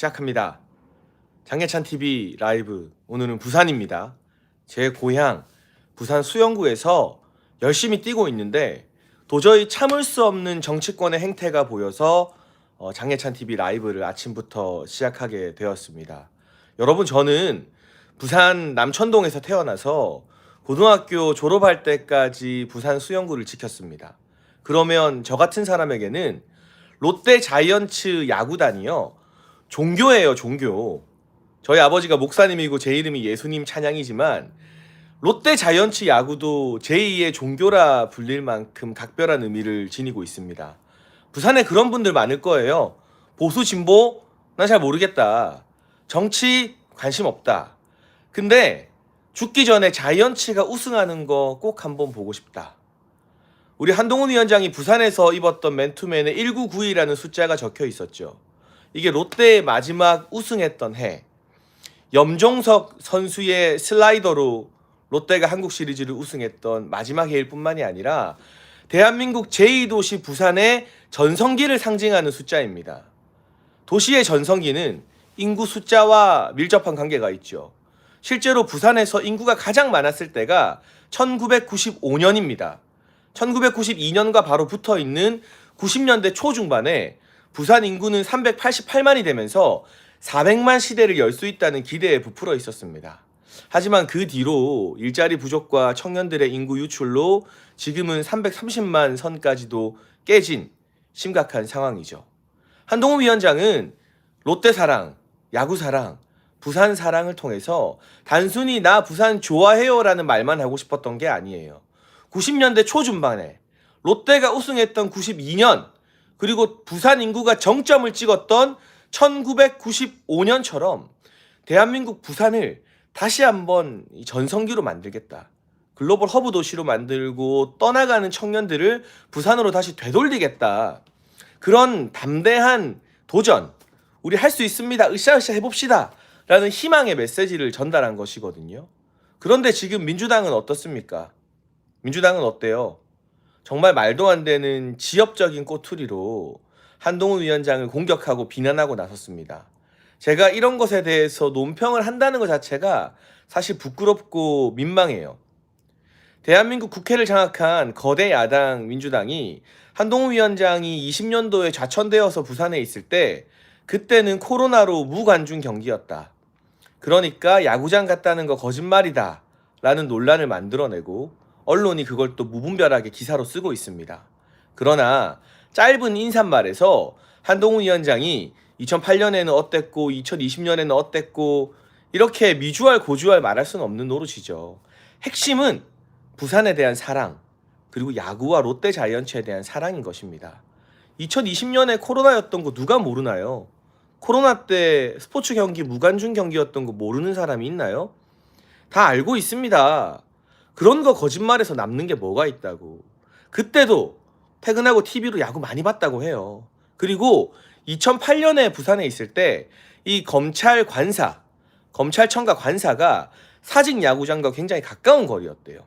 시작합니다. 장예찬 TV 라이브 오늘은 부산입니다. 제 고향 부산 수영구에서 열심히 뛰고 있는데 도저히 참을 수 없는 정치권의 행태가 보여서 어, 장예찬 TV 라이브를 아침부터 시작하게 되었습니다. 여러분 저는 부산 남천동에서 태어나서 고등학교 졸업할 때까지 부산 수영구를 지켰습니다. 그러면 저 같은 사람에게는 롯데 자이언츠 야구단이요. 종교예요, 종교. 저희 아버지가 목사님이고 제 이름이 예수님 찬양이지만 롯데 자이언츠 야구도 제2의 종교라 불릴 만큼 각별한 의미를 지니고 있습니다. 부산에 그런 분들 많을 거예요. 보수 진보 난 잘 모르겠다. 정치 관심 없다. 근데 죽기 전에 자이언츠가 우승하는 거 꼭 한번 보고 싶다. 우리 한동훈 위원장이 부산에서 입었던 맨투맨에 1992라는 숫자가 적혀 있었죠. 이게 롯데의 마지막 우승했던 해. 염종석 선수의 슬라이더로 롯데가 한국 시리즈를 우승했던 마지막 해일 뿐만이 아니라 대한민국 제2도시 부산의 전성기를 상징하는 숫자입니다. 도시의 전성기는 인구 숫자와 밀접한 관계가 있죠. 실제로 부산에서 인구가 가장 많았을 때가 1995년입니다. 1992년과 바로 붙어 있는 90년대 초중반에 부산 인구는 388만이 되면서 400만 시대를 열 수 있다는 기대에 부풀어 있었습니다. 하지만 그 뒤로 일자리 부족과 청년들의 인구 유출로 지금은 330만 선까지도 깨진 심각한 상황이죠. 한동훈 위원장은 롯데 사랑, 야구 사랑, 부산 사랑을 통해서 단순히 나 부산 좋아해요라는 말만 하고 싶었던 게 아니에요. 90년대 초중반에 롯데가 우승했던 92년 그리고 부산 인구가 정점을 찍었던 1995년처럼 대한민국 부산을 다시 한번 이 전성기로 만들겠다. 글로벌 허브 도시로 만들고 떠나가는 청년들을 부산으로 다시 되돌리겠다. 그런 담대한 도전, 우리 할 수 있습니다. 으쌰으쌰 해봅시다. 라는 희망의 메시지를 전달한 것이거든요. 그런데 지금 민주당은 어떻습니까? 민주당은 어때요? 정말 말도 안 되는 지엽적인 꼬투리로 한동훈 위원장을 공격하고 비난하고 나섰습니다. 제가 이런 것에 대해서 논평을 한다는 것 자체가 사실 부끄럽고 민망해요. 대한민국 국회를 장악한 거대 야당 민주당이 한동훈 위원장이 20년도에 좌천되어서 부산에 있을 때 그때는 코로나로 무관중 경기였다. 그러니까 야구장 갔다는 거 거짓말이다. 라는 논란을 만들어내고 언론이 그걸 또 무분별하게 기사로 쓰고 있습니다. 그러나 짧은 인사말에서 한동훈 위원장이 2008년에는 어땠고 2020년에는 어땠고 이렇게 미주알 고주알 말할 수는 없는 노릇이죠. 핵심은 부산에 대한 사랑 그리고 야구와 롯데 자이언츠에 대한 사랑인 것입니다. 2020년에 코로나였던 거 누가 모르나요? 코로나 때 스포츠 경기 무관중 경기였던 거 모르는 사람이 있나요? 다 알고 있습니다. 그런 거 거짓말해서 남는 게 뭐가 있다고. 그때도 퇴근하고 TV로 야구 많이 봤다고 해요. 그리고 2008년에 부산에 있을 때 이 검찰 관사, 검찰청과 관사가 사직 야구장과 굉장히 가까운 거리였대요.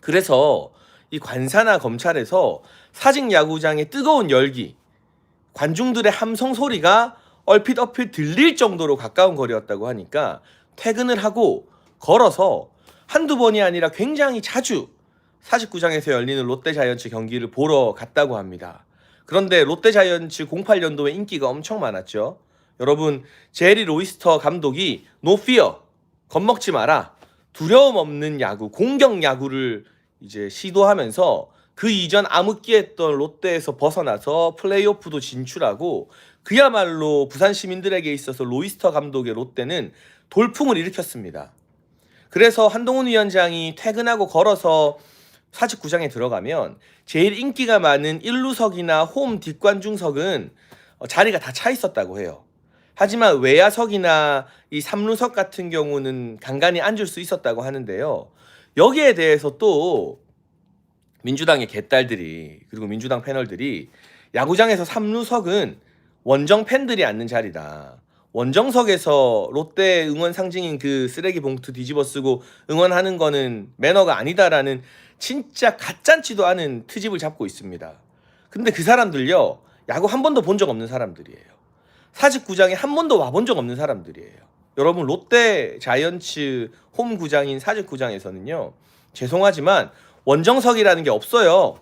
그래서 이 관사나 검찰에서 사직 야구장의 뜨거운 열기, 관중들의 함성 소리가 얼핏 얼핏 들릴 정도로 가까운 거리였다고 하니까 퇴근을 하고 걸어서 한두 번이 아니라 굉장히 자주 사직구장에서 열리는 롯데 자이언츠 경기를 보러 갔다고 합니다. 그런데 롯데 자이언츠 08년도에 인기가 엄청 많았죠. 여러분, 제리 로이스터 감독이 노피어 겁먹지 마라. 두려움 없는 야구, 공격 야구를 이제 시도하면서 그 이전 암흑기했던 롯데에서 벗어나서 플레이오프도 진출하고 그야말로 부산 시민들에게 있어서 로이스터 감독의 롯데는 돌풍을 일으켰습니다. 그래서 한동훈 위원장이 퇴근하고 걸어서 사직구장에 들어가면 제일 인기가 많은 1루석이나 홈 뒷관중석은 어, 자리가 다 차 있었다고 해요. 하지만 외야석이나 이 3루석 같은 경우는 간간히 앉을 수 있었다고 하는데요. 여기에 대해서 또 민주당의 개딸들이 그리고 민주당 패널들이 야구장에서 3루석은 원정 팬들이 앉는 자리다. 원정석에서 롯데 응원 상징인 그 쓰레기 봉투 뒤집어 쓰고 응원하는 거는 매너가 아니다라는 진짜 가짠지도 않은 트집을 잡고 있습니다. 근데 그 사람들요 야구 한 번도 본 적 없는 사람들이에요. 사직구장에 한 번도 와본 적 없는 사람들이에요. 여러분 롯데 자이언츠 홈 구장인 사직구장에서는요. 죄송하지만 원정석이라는 게 없어요.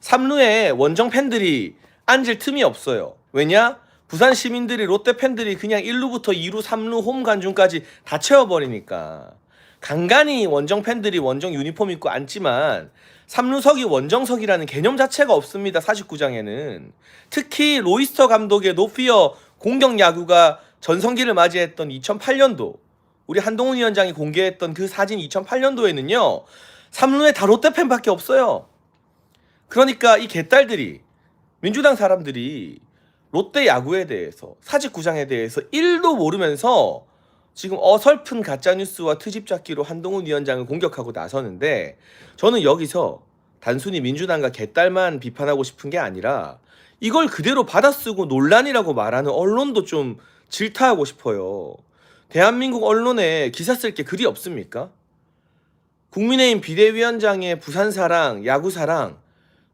삼루에 원정 팬들이 앉을 틈이 없어요. 왜냐? 부산 시민들이 롯데 팬들이 그냥 1루부터 2루, 3루 홈 관중까지 다 채워버리니까 간간히 원정 팬들이 원정 유니폼 입고 앉지만 3루석이 원정석이라는 개념 자체가 없습니다. 49장에는 특히 로이스터 감독의 노피어 공격 야구가 전성기를 맞이했던 2008년도 우리 한동훈 위원장이 공개했던 그 사진 2008년도에는요 3루에 다 롯데 팬밖에 없어요. 그러니까 이 개딸들이 민주당 사람들이 롯데 야구에 대해서 사직 구장에 대해서 1도 모르면서 지금 어설픈 가짜 뉴스와 트집 잡기로 한동훈 위원장을 공격하고 나서는데 저는 여기서 단순히 민주당과 개딸만 비판하고 싶은 게 아니라 이걸 그대로 받아쓰고 논란이라고 말하는 언론도 좀 질타하고 싶어요. 대한민국 언론에 기사 쓸 게 그리 없습니까? 국민의힘 비대위원장의 부산 사랑, 야구 사랑,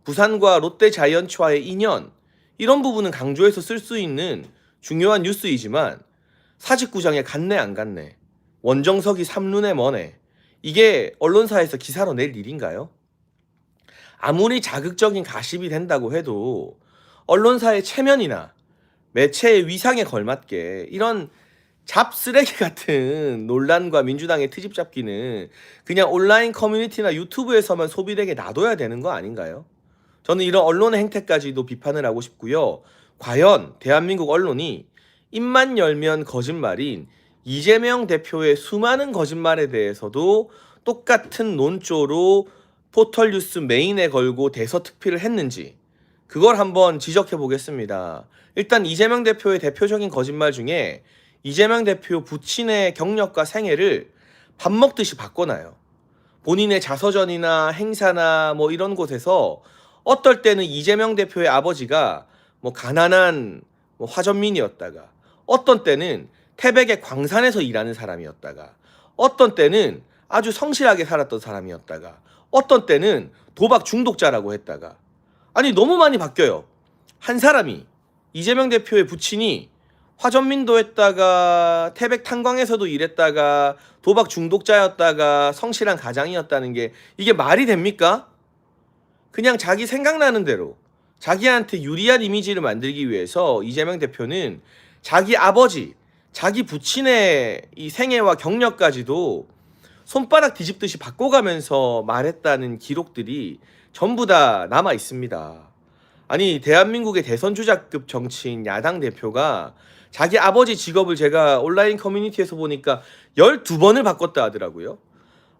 부산과 롯데 자이언츠와의 인연 이런 부분은 강조해서 쓸 수 있는 중요한 뉴스이지만 사직구장에 갔네 안 갔네 원정석이 3눈에 머네 이게 언론사에서 기사로 낼 일인가요? 아무리 자극적인 가십이 된다고 해도 언론사의 체면이나 매체의 위상에 걸맞게 이런 잡쓰레기 같은 논란과 민주당의 트집 잡기는 그냥 온라인 커뮤니티나 유튜브에서만 소비되게 놔둬야 되는 거 아닌가요? 저는 이런 언론의 행태까지도 비판을 하고 싶고요. 과연 대한민국 언론이 입만 열면 거짓말인 이재명 대표의 수많은 거짓말에 대해서도 똑같은 논조로 포털 뉴스 메인에 걸고 대서특필을 했는지 그걸 한번 지적해 보겠습니다. 일단 이재명 대표의 대표적인 거짓말 중에 이재명 대표 부친의 경력과 생애를 밥 먹듯이 바꿔놔요. 본인의 자서전이나 행사나 뭐 이런 곳에서 어떨 때는 이재명 대표의 아버지가 뭐 가난한 뭐 화전민이었다가 어떤 때는 태백의 광산에서 일하는 사람이었다가 어떤 때는 아주 성실하게 살았던 사람이었다가 어떤 때는 도박 중독자라고 했다가 아니 너무 많이 바뀌어요. 한 사람이 이재명 대표의 부친이 화전민도 했다가 태백 탄광에서도 일했다가 도박 중독자였다가 성실한 가장이었다는 게 이게 말이 됩니까? 그냥 자기 생각나는 대로 자기한테 유리한 이미지를 만들기 위해서 이재명 대표는 자기 아버지, 자기 부친의 이 생애와 경력까지도 손바닥 뒤집듯이 바꿔가면서 말했다는 기록들이 전부 다 남아 있습니다. 아니 대한민국의 대선 주자급 정치인 야당 대표가 자기 아버지 직업을 제가 온라인 커뮤니티에서 보니까 12번을 바꿨다 하더라고요.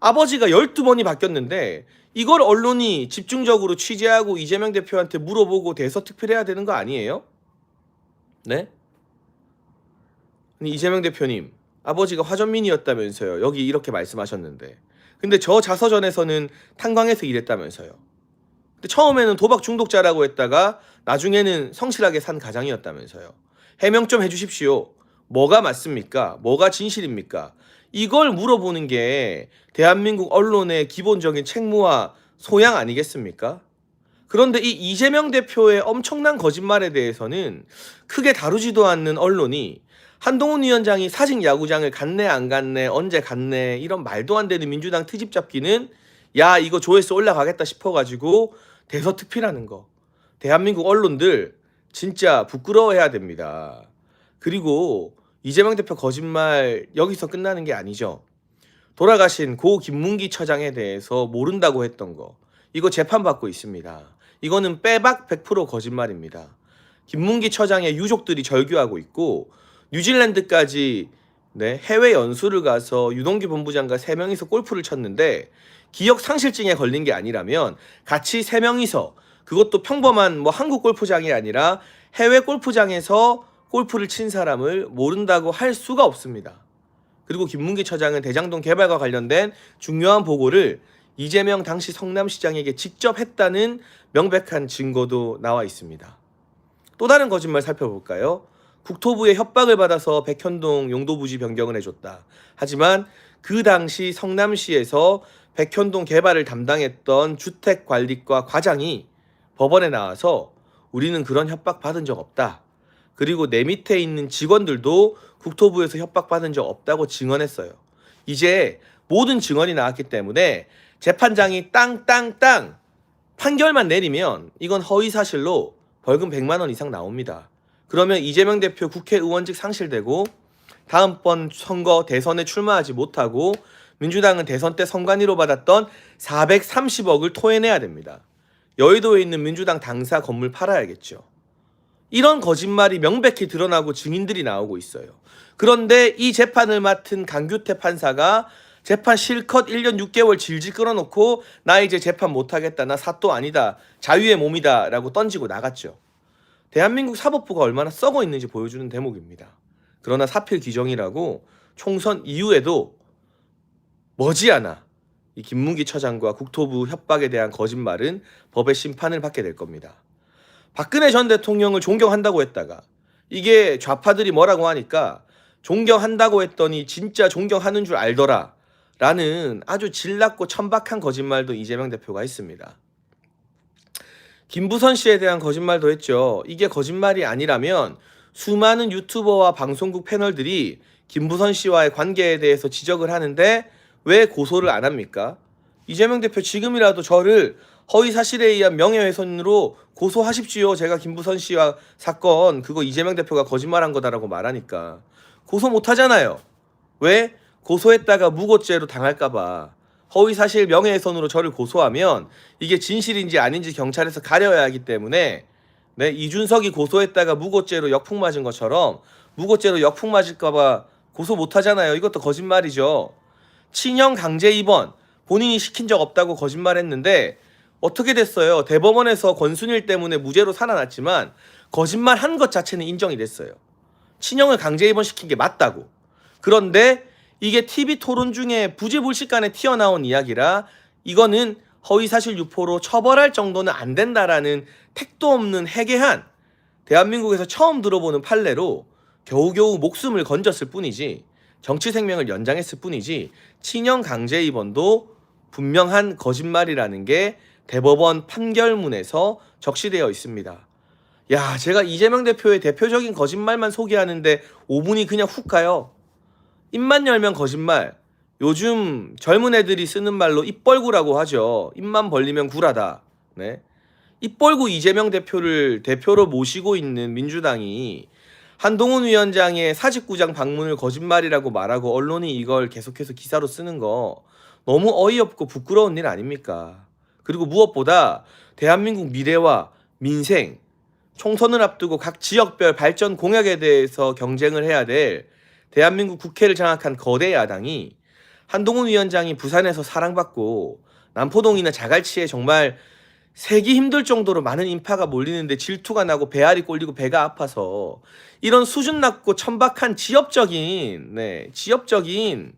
아버지가 12번이 바뀌었는데 이걸 언론이 집중적으로 취재하고 이재명 대표한테 물어보고 대서특필해야 되는 거 아니에요? 네? 이재명 대표님 아버지가 화전민이었다면서요. 여기 이렇게 말씀하셨는데. 근데 저 자서전에서는 탄광에서 일했다면서요. 근데 처음에는 도박 중독자라고 했다가 나중에는 성실하게 산 가장이었다면서요. 해명 좀 해주십시오. 뭐가 맞습니까? 뭐가 진실입니까? 이걸 물어보는 게 대한민국 언론의 기본적인 책무와 소양 아니겠습니까? 그런데 이 이재명 대표의 엄청난 거짓말에 대해서는 크게 다루지도 않는 언론이 한동훈 위원장이 사직 야구장을 갔네 안 갔네 언제 갔네 이런 말도 안 되는 민주당 트집 잡기는 야 이거 조회수 올라가겠다 싶어가지고 대서특필하는 거 대한민국 언론들 진짜 부끄러워해야 됩니다. 그리고 이재명 대표 거짓말 여기서 끝나는 게 아니죠. 돌아가신 고 김문기 처장에 대해서 모른다고 했던 거 이거 재판받고 있습니다. 이거는 빼박 100% 거짓말입니다. 김문기 처장의 유족들이 절규하고 있고 뉴질랜드까지 네, 해외 연수를 가서 유동규 본부장과 세 명이서 골프를 쳤는데 기억 상실증에 걸린 게 아니라면 같이 세 명이서 그것도 평범한 뭐 한국 골프장이 아니라 해외 골프장에서 골프를 친 사람을 모른다고 할 수가 없습니다. 그리고 김문기 처장은 대장동 개발과 관련된 중요한 보고를 이재명 당시 성남시장에게 직접 했다는 명백한 증거도 나와 있습니다. 또 다른 거짓말 살펴볼까요? 국토부의 협박을 받아서 백현동 용도부지 변경을 해줬다. 하지만 그 당시 성남시에서 백현동 개발을 담당했던 주택관리과 과장이 법원에 나와서 우리는 그런 협박 받은 적 없다. 그리고 내 밑에 있는 직원들도 국토부에서 협박받은 적 없다고 증언했어요. 이제 모든 증언이 나왔기 때문에 재판장이 땅땅땅 판결만 내리면 이건 허위 사실로 벌금 100만 원 이상 나옵니다. 그러면 이재명 대표 국회의원직 상실되고 다음번 선거 대선에 출마하지 못하고 민주당은 대선 때 선관위로 받았던 430억을 토해내야 됩니다. 여의도에 있는 민주당 당사 건물 팔아야겠죠. 이런 거짓말이 명백히 드러나고 증인들이 나오고 있어요. 그런데 이 재판을 맡은 강규태 판사가 재판 실컷 1년 6개월 질질 끌어놓고 나 이제 재판 못하겠다. 나 사또 아니다. 자유의 몸이다. 라고 던지고 나갔죠. 대한민국 사법부가 얼마나 썩어 있는지 보여주는 대목입니다. 그러나 사필 규정이라고 총선 이후에도 머지않아 이 김문기 처장과 국토부 협박에 대한 거짓말은 법의 심판을 받게 될 겁니다. 박근혜 전 대통령을 존경한다고 했다가 이게 좌파들이 뭐라고 하니까 존경한다고 했더니 진짜 존경하는 줄 알더라 라는 아주 질났고 천박한 거짓말도 이재명 대표가 했습니다. 김부선 씨에 대한 거짓말도 했죠. 이게 거짓말이 아니라면 수많은 유튜버와 방송국 패널들이 김부선 씨와의 관계에 대해서 지적을 하는데 왜 고소를 안 합니까? 이재명 대표 지금이라도 저를 허위 사실에 의한 명예훼손으로 고소하십시오. 제가 김부선 씨와 사건 그거 이재명 대표가 거짓말한 거다라고 말하니까 고소 못 하잖아요. 왜? 고소했다가 무고죄로 당할까봐 허위 사실 명예훼손으로 저를 고소하면 이게 진실인지 아닌지 경찰에서 가려야 하기 때문에 네, 이준석이 고소했다가 무고죄로 역풍 맞은 것처럼 무고죄로 역풍 맞을까봐 고소 못 하잖아요. 이것도 거짓말이죠. 친형 강제 입원 본인이 시킨 적 없다고 거짓말했는데 어떻게 됐어요? 대법원에서 권순일 때문에 무죄로 살아났지만 거짓말 한 것 자체는 인정이 됐어요. 친형을 강제 입원시킨 게 맞다고. 그런데 이게 TV 토론 중에 부지불식간에 튀어나온 이야기라 이거는 허위사실 유포로 처벌할 정도는 안 된다라는 택도 없는 해괴한 대한민국에서 처음 들어보는 판례로 겨우겨우 목숨을 건졌을 뿐이지 정치 생명을 연장했을 뿐이지 친형 강제 입원도 분명한 거짓말이라는 게 대법원 판결문에서 적시되어 있습니다. 야, 제가 이재명 대표의 대표적인 거짓말만 소개하는데 5분이 그냥 훅 가요. 입만 열면 거짓말. 요즘 젊은 애들이 쓰는 말로 입벌구라고 하죠. 입만 벌리면 구라다. 네. 입벌구 이재명 대표를 대표로 모시고 있는 민주당이 한동훈 위원장의 사직구장 방문을 거짓말이라고 말하고 언론이 이걸 계속해서 기사로 쓰는 거 너무 어이없고 부끄러운 일 아닙니까? 그리고 무엇보다 대한민국 미래와 민생, 총선을 앞두고 각 지역별 발전 공약에 대해서 경쟁을 해야 될 대한민국 국회를 장악한 거대 야당이 한동훈 위원장이 부산에서 사랑받고 남포동이나 자갈치에 정말 세기 힘들 정도로 많은 인파가 몰리는데 질투가 나고 배알이 꼴리고 배가 아파서 이런 수준 낮고 천박한 지역적인 네, 지역적인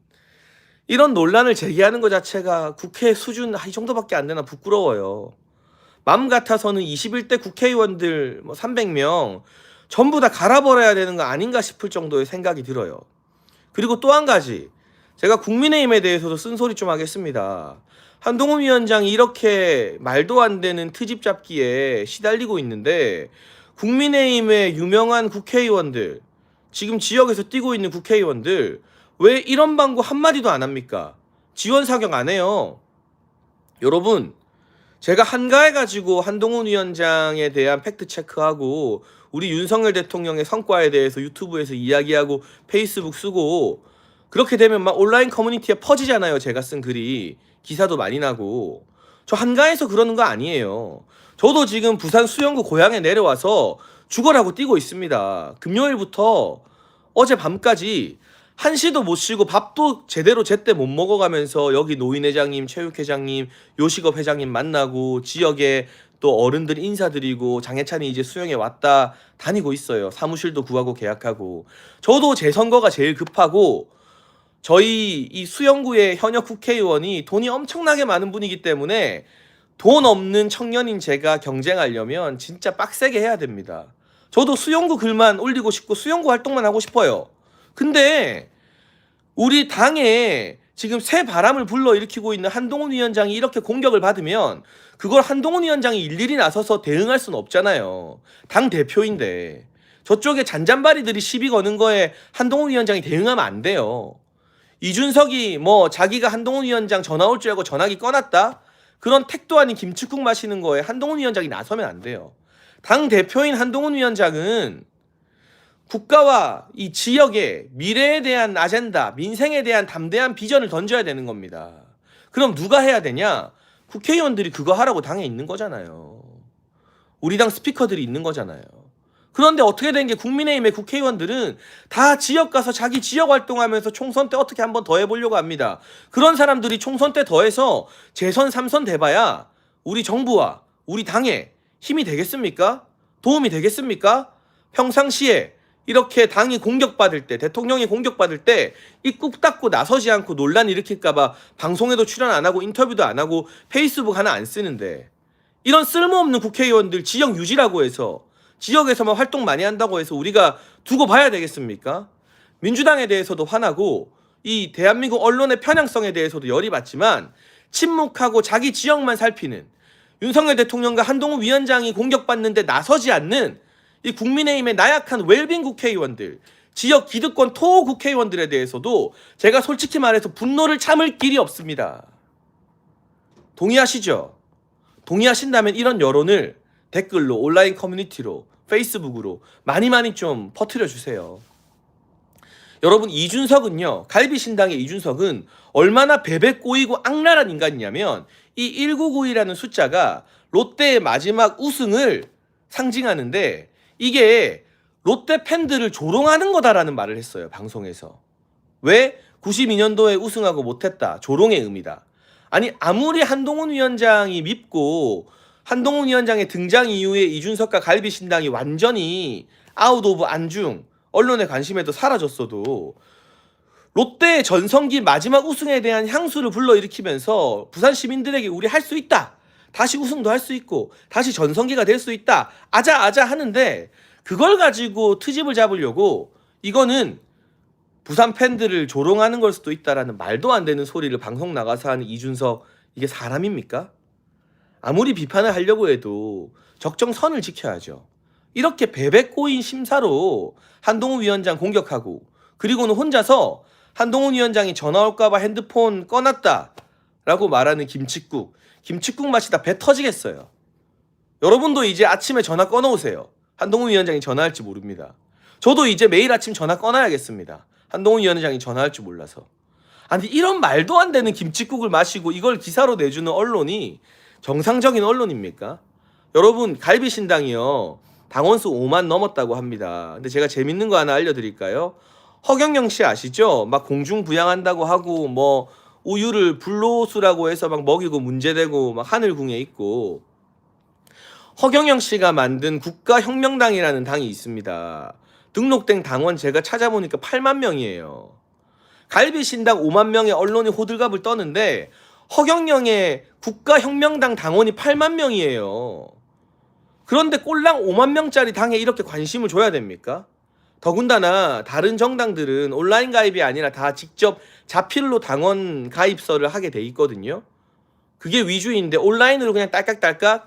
이런 논란을 제기하는 것 자체가 국회 수준 아, 이 정도밖에 안 되나 부끄러워요. 맘 같아서는 21대 국회의원들 뭐 300명 전부 다 갈아버려야 되는 거 아닌가 싶을 정도의 생각이 들어요. 그리고 또 한 가지 제가 국민의힘에 대해서도 쓴소리 좀 하겠습니다. 한동훈 위원장이 이렇게 말도 안 되는 트집 잡기에 시달리고 있는데 국민의힘의 유명한 국회의원들 지금 지역에서 뛰고 있는 국회의원들 왜 이런 방구 한마디도 안 합니까? 지원 사격 안 해요. 여러분 제가 한가해가지고 한동훈 위원장에 대한 팩트 체크하고 우리 윤석열 대통령의 성과에 대해서 유튜브에서 이야기하고 페이스북 쓰고 그렇게 되면 막 온라인 커뮤니티에 퍼지잖아요. 제가 쓴 글이 기사도 많이 나고 저 한가해서 그러는 거 아니에요. 저도 지금 부산 수영구 고향에 내려와서 죽어라고 뛰고 있습니다. 금요일부터 어제 밤까지 한시도 못 쉬고 밥도 제대로 제때 못 먹어가면서 여기 노인회장님, 체육회장님, 요식업 회장님 만나고 지역에 또 어른들 인사드리고 장해찬이 이제 수영에 왔다 다니고 있어요. 사무실도 구하고 계약하고 저도 제 선거가 제일 급하고 저희 이 수영구의 현역 국회의원이 돈이 엄청나게 많은 분이기 때문에 돈 없는 청년인 제가 경쟁하려면 진짜 빡세게 해야 됩니다. 저도 수영구 글만 올리고 싶고 수영구 활동만 하고 싶어요. 근데 우리 당에 지금 새 바람을 불러일으키고 있는 한동훈 위원장이 이렇게 공격을 받으면 그걸 한동훈 위원장이 일일이 나서서 대응할 수는 없잖아요. 당 대표인데. 저쪽에 잔잔바리들이 시비 거는 거에 한동훈 위원장이 대응하면 안 돼요. 이준석이 뭐 자기가 한동훈 위원장 전화 올 줄 알고 전화기 꺼놨다? 그런 택도 아닌 김치국 마시는 거에 한동훈 위원장이 나서면 안 돼요. 당 대표인 한동훈 위원장은 국가와 이 지역의 미래에 대한 아젠다, 민생에 대한 담대한 비전을 던져야 되는 겁니다. 그럼 누가 해야 되냐? 국회의원들이 그거 하라고 당에 있는 거잖아요. 우리 당 스피커들이 있는 거잖아요. 그런데 어떻게 된 게 국민의힘의 국회의원들은 다 지역 가서 자기 지역 활동하면서 총선 때 어떻게 한번 더 해보려고 합니다. 그런 사람들이 총선 때 더해서 재선 3선 돼봐야 우리 정부와 우리 당에 힘이 되겠습니까? 도움이 되겠습니까? 평상시에 이렇게 당이 공격받을 때, 대통령이 공격받을 때 입국 닫고 나서지 않고 논란 일으킬까봐 방송에도 출연 안 하고 인터뷰도 안 하고 페이스북 하나 안 쓰는데 이런 쓸모없는 국회의원들 지역 유지라고 해서 지역에서만 활동 많이 한다고 해서 우리가 두고 봐야 되겠습니까? 민주당에 대해서도 화나고 이 대한민국 언론의 편향성에 대해서도 열이 받지만 침묵하고 자기 지역만 살피는 윤석열 대통령과 한동훈 위원장이 공격받는데 나서지 않는 이 국민의힘의 나약한 웰빙 국회의원들, 지역 기득권 토호 국회의원들에 대해서도 제가 솔직히 말해서 분노를 참을 길이 없습니다. 동의하시죠? 동의하신다면 이런 여론을 댓글로 온라인 커뮤니티로 페이스북으로 많이 많이 좀 퍼뜨려 주세요. 여러분 이준석은요 갈비신당의 이준석은 얼마나 베베 꼬이고 악랄한 인간이냐면 이 1992라는 숫자가 롯데의 마지막 우승을 상징하는데 이게 롯데 팬들을 조롱하는 거다라는 말을 했어요 방송에서. 왜? 92년도에 우승하고 못했다. 조롱의 의미다. 아니 아무리 한동훈 위원장이 밉고 한동훈 위원장의 등장 이후에 이준석과 갈비 신당이 완전히 아웃 오브 안중 언론의 관심에도 사라졌어도 롯데의 전성기 마지막 우승에 대한 향수를 불러일으키면서 부산 시민들에게 우리 할 수 있다. 다시 우승도 할 수 있고 다시 전성기가 될 수 있다. 아자 아자 하는데 그걸 가지고 트집을 잡으려고 이거는 부산 팬들을 조롱하는 걸 수도 있다라는 말도 안 되는 소리를 방송 나가서 하는 이준석 이게 사람입니까? 아무리 비판을 하려고 해도 적정 선을 지켜야죠. 이렇게 베베 꼬인 심사로 한동훈 위원장 공격하고 그리고는 혼자서 한동훈 위원장이 전화 올까봐 핸드폰 꺼놨다라고 말하는 김치국 김치국 맛이 다 배 터지겠어요. 여러분도 이제 아침에 전화 꺼놓으세요. 한동훈 위원장이 전화할지 모릅니다. 저도 이제 매일 아침 전화 꺼놔야겠습니다. 한동훈 위원장이 전화할 줄 몰라서. 아니 이런 말도 안 되는 김치국을 마시고 이걸 기사로 내주는 언론이 정상적인 언론입니까? 여러분 갈비신당이요 당원수 5만 넘었다고 합니다. 근데 제가 재밌는 거 하나 알려드릴까요? 허경영 씨 아시죠? 막 공중 부양한다고 하고 뭐 우유를 불로수라고 해서 막 먹이고 문제되고 막 하늘궁에 있고 허경영 씨가 만든 국가혁명당이라는 당이 있습니다. 등록된 당원 제가 찾아보니까 8만 명이에요. 갈비신당 5만 명의 언론이 호들갑을 떠는데 허경영의 국가혁명당 당원이 8만 명이에요. 그런데 꼴랑 5만 명짜리 당에 이렇게 관심을 줘야 됩니까? 더군다나 다른 정당들은 온라인 가입이 아니라 다 직접 자필로 당원 가입서를 하게 돼 있거든요. 그게 위주인데 온라인으로 그냥 딸깍딸깍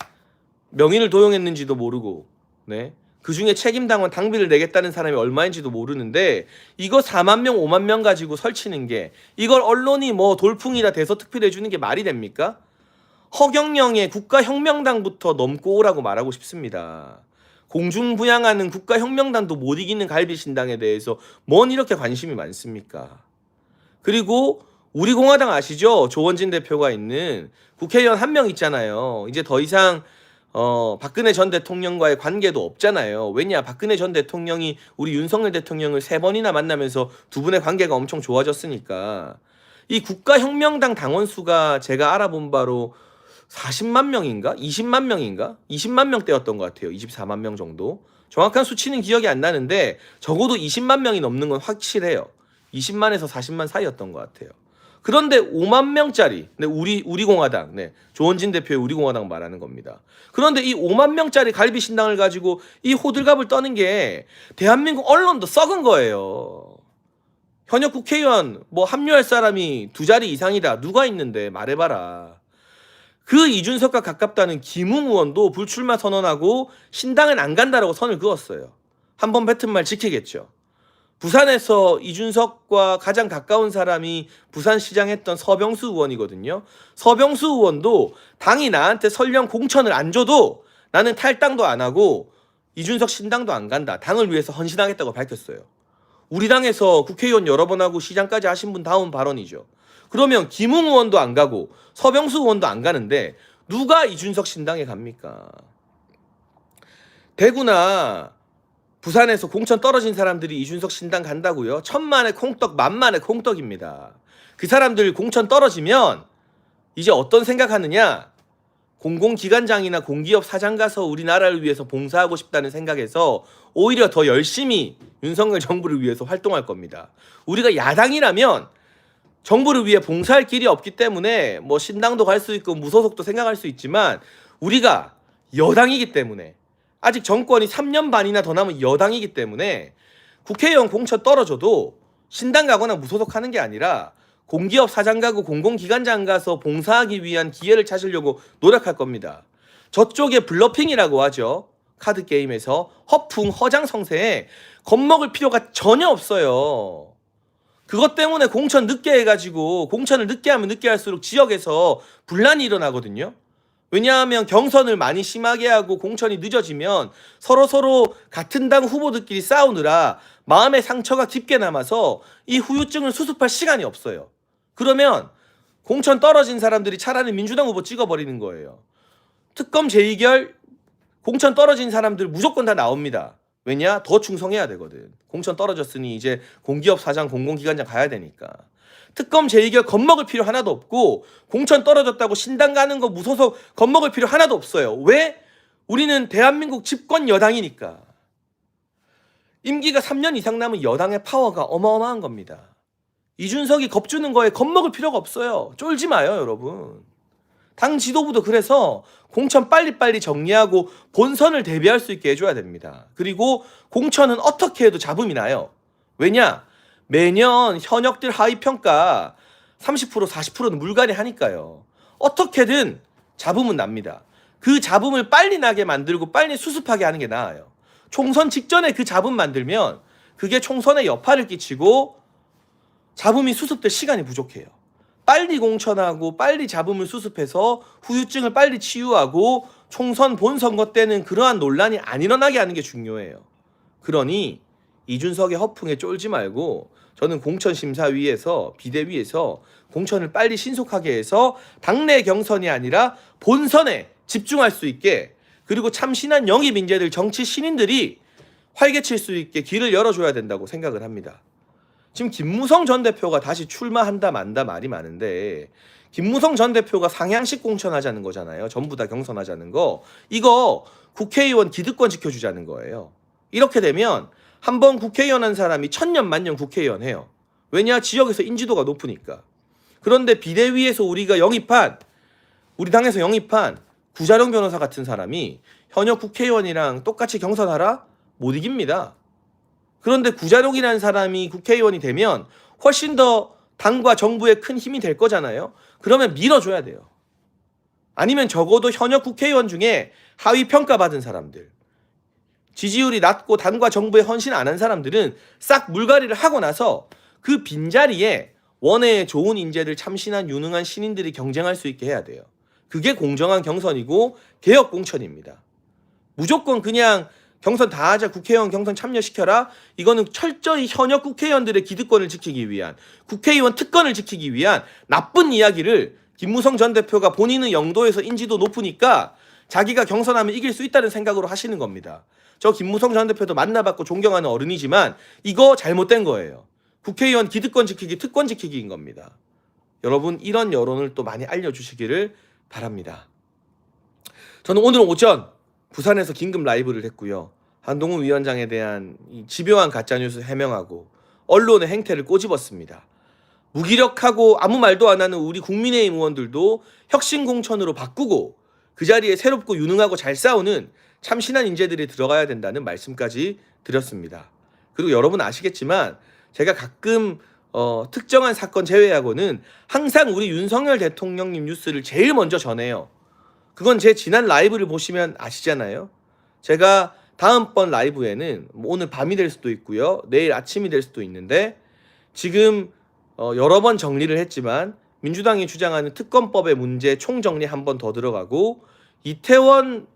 명의를 도용했는지도 모르고 네. 그 중에 책임 당원 당비를 내겠다는 사람이 얼마인지도 모르는데 이거 4만 명, 5만 명 가지고 설치는 게 이걸 언론이 뭐 돌풍이라 대서 특필해 주는 게 말이 됩니까? 허경영의 국가혁명당부터 넘고 오라고 말하고 싶습니다. 공중부양하는 국가혁명당도 못 이기는 갈비신당에 대해서 뭔 이렇게 관심이 많습니까? 그리고 우리 공화당 아시죠? 조원진 대표가 있는 국회의원 한 명 있잖아요. 이제 더 이상 어, 박근혜 전 대통령과의 관계도 없잖아요. 왜냐? 박근혜 전 대통령이 우리 윤석열 대통령을 세 번이나 만나면서 두 분의 관계가 엄청 좋아졌으니까 이 국가혁명당 당원 수가 제가 알아본 바로 40만 명인가? 20만 명인가? 20만 명대였던 것 같아요. 24만 명 정도. 정확한 수치는 기억이 안 나는데 적어도 20만 명이 넘는 건 확실해요. 20만에서 40만 사이였던 것 같아요. 그런데 5만 명짜리, 네, 우리 우리 공화당, 네, 조원진 대표의 우리 공화당 말하는 겁니다. 그런데 이 5만 명짜리 갈비 신당을 가지고 이 호들갑을 떠는 게 대한민국 언론도 썩은 거예요. 현역 국회의원 뭐 합류할 사람이 두 자리 이상이다. 누가 있는데 말해봐라. 그 이준석과 가깝다는 김웅 의원도 불출마 선언하고 신당은 안 간다라고 선을 그었어요. 한 번 뱉은 말 지키겠죠. 부산에서 이준석과 가장 가까운 사람이 부산시장 했던 서병수 의원이거든요. 서병수 의원도 당이 나한테 설령 공천을 안 줘도 나는 탈당도 안 하고 이준석 신당도 안 간다. 당을 위해서 헌신하겠다고 밝혔어요. 우리 당에서 국회의원 여러 번 하고 시장까지 하신 분 다운 발언이죠. 그러면 김웅 의원도 안 가고 서병수 의원도 안 가는데 누가 이준석 신당에 갑니까? 대구나 부산에서 공천 떨어진 사람들이 이준석 신당 간다고요? 천만의 콩떡, 만만의 콩떡입니다. 그 사람들 공천 떨어지면 이제 어떤 생각하느냐? 공공기관장이나 공기업 사장 가서 우리나라를 위해서 봉사하고 싶다는 생각에서 오히려 더 열심히 윤석열 정부를 위해서 활동할 겁니다. 우리가 야당이라면 정부를 위해 봉사할 길이 없기 때문에 뭐 신당도 갈 수 있고 무소속도 생각할 수 있지만 우리가 여당이기 때문에 아직 정권이 3년 반이나 더 남은 여당이기 때문에 국회의원 공천 떨어져도 신당 가거나 무소속 하는 게 아니라 공기업 사장 가고 공공기관장 가서 봉사하기 위한 기회를 찾으려고 노력할 겁니다. 저쪽에 블러핑이라고 하죠. 카드 게임에서 허풍, 허장성세에 겁먹을 필요가 전혀 없어요. 그것 때문에 공천 늦게 해가지고 공천을 늦게 하면 늦게 할수록 지역에서 분란이 일어나거든요. 왜냐하면 경선을 많이 심하게 하고 공천이 늦어지면 서로 서로 같은 당 후보들끼리 싸우느라 마음의 상처가 깊게 남아서 이 후유증을 수습할 시간이 없어요. 그러면 공천 떨어진 사람들이 차라리 민주당 후보 찍어버리는 거예요. 특검 재의결 공천 떨어진 사람들 무조건 다 나옵니다. 왜냐? 더 충성해야 되거든. 공천 떨어졌으니 이제 공기업 사장, 공공기관장 가야 되니까. 특검 재의결 겁먹을 필요 하나도 없고 공천 떨어졌다고 신당 가는 거 무소속 겁먹을 필요 하나도 없어요. 왜? 우리는 대한민국 집권 여당이니까. 임기가 3년 이상 남은 여당의 파워가 어마어마한 겁니다. 이준석이 겁주는 거에 겁먹을 필요가 없어요. 쫄지 마요, 여러분. 당 지도부도 그래서 공천 빨리빨리 정리하고 본선을 대비할 수 있게 해줘야 됩니다. 그리고 공천은 어떻게 해도 잡음이 나요. 왜냐? 매년 현역들 하위 평가 30% 40%는 물갈이 하니까요. 어떻게든 잡음은 납니다. 그 잡음을 빨리 나게 만들고 빨리 수습하게 하는 게 나아요. 총선 직전에 그 잡음 만들면 그게 총선에 여파를 끼치고 잡음이 수습될 시간이 부족해요. 빨리 공천하고 빨리 잡음을 수습해서 후유증을 빨리 치유하고 총선 본선거 때는 그러한 논란이 안 일어나게 하는 게 중요해요. 그러니 이준석의 허풍에 쫄지 말고 저는 공천심사위에서 비대위에서 공천을 빨리 신속하게 해서 당내 경선이 아니라 본선에 집중할 수 있게 그리고 참신한 영입 인재들 정치 신인들이 활개칠 수 있게 길을 열어줘야 된다고 생각을 합니다. 지금 김무성 전 대표가 다시 출마한다 만다 말이 많은데 김무성 전 대표가 상향식 공천하자는 거잖아요. 전부 다 경선하자는 거. 이거 국회의원 기득권 지켜주자는 거예요. 이렇게 되면 한 번 국회의원 한 사람이 천년 만년 국회의원 해요. 왜냐? 지역에서 인지도가 높으니까. 그런데 비대위에서 우리가 영입한 우리 당에서 영입한 구자룡 변호사 같은 사람이 현역 국회의원이랑 똑같이 경선하라? 못 이깁니다. 그런데 구자룡이라는 사람이 국회의원이 되면 훨씬 더 당과 정부에 큰 힘이 될 거잖아요. 그러면 밀어줘야 돼요. 아니면 적어도 현역 국회의원 중에 하위 평가받은 사람들, 지지율이 낮고 당과 정부에 헌신 안 한 사람들은 싹 물갈이를 하고 나서 그 빈자리에 원외에 좋은 인재들 참신한 유능한 신인들이 경쟁할 수 있게 해야 돼요. 그게 공정한 경선이고 개혁 공천입니다. 무조건 그냥 경선 다 하자 국회의원 경선 참여시켜라 이거는 철저히 현역 국회의원들의 기득권을 지키기 위한 국회의원 특권을 지키기 위한 나쁜 이야기를 김무성 전 대표가 본인은 영도에서 인지도 높으니까 자기가 경선하면 이길 수 있다는 생각으로 하시는 겁니다. 저 김무성 전 대표도 만나봤고 존경하는 어른이지만 이거 잘못된 거예요. 국회의원 기득권 지키기 특권 지키기인 겁니다. 여러분 이런 여론을 또 많이 알려주시기를 바랍니다. 저는 오늘 오전 부산에서 긴급 라이브를 했고요. 한동훈 위원장에 대한 이 집요한 가짜뉴스 해명하고 언론의 행태를 꼬집었습니다. 무기력하고 아무 말도 안 하는 우리 국민의힘 의원들도 혁신 공천으로 바꾸고 그 자리에 새롭고 유능하고 잘 싸우는 참신한 인재들이 들어가야 된다는 말씀까지 드렸습니다. 그리고 여러분 아시겠지만 제가 가끔 어, 특정한 사건 제외하고는 항상 우리 윤석열 대통령님 뉴스를 제일 먼저 전해요. 그건 제 지난 라이브를 보시면 아시잖아요. 제가 다음번 라이브에는 뭐 오늘 밤이 될 수도 있고요. 내일 아침이 될 수도 있는데 지금 어, 여러 번 정리를 했지만 민주당이 주장하는 특검법의 문제 총정리 한 번 더 들어가고 이태원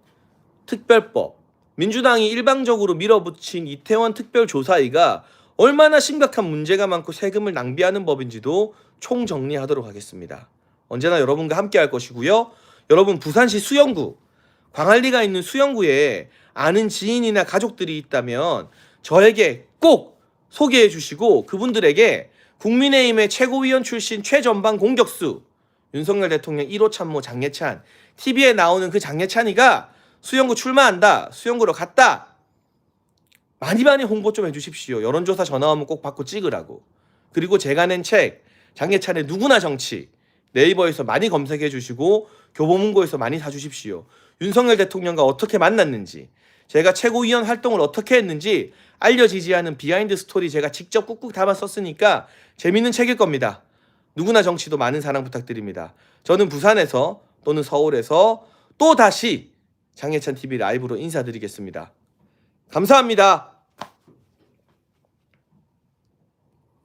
특별법 민주당이 일방적으로 밀어붙인 이태원 특별조사위가 얼마나 심각한 문제가 많고 세금을 낭비하는 법인지도 총정리하도록 하겠습니다. 언제나 여러분과 함께 할 것이고요. 여러분 부산시 수영구 광안리가 있는 수영구에 아는 지인이나 가족들이 있다면 저에게 꼭 소개해 주시고 그분들에게 국민의힘의 최고위원 출신 최전방 공격수 윤석열 대통령 1호 참모 장예찬 TV에 나오는 그 장예찬이가 수영구 출마한다 수영구로 갔다. 많이 많이 홍보 좀 해주십시오. 여론조사 전화 오면 꼭 받고 찍으라고. 그리고 제가 낸 책 장예찬의 누구나 정치 네이버에서 많이 검색해 주시고 교보문고에서 많이 사주십시오 윤석열 대통령과 어떻게 만났는지 제가 최고위원 활동을 어떻게 했는지 알려지지 않은 비하인드 스토리 제가 직접 꾹꾹 담아 썼으니까 재밌는 책일 겁니다. 누구나 정치도 많은 사랑 부탁드립니다. 저는 부산에서 또는 서울에서 또 다시 장예찬 TV 라이브로 인사드리겠습니다. 감사합니다.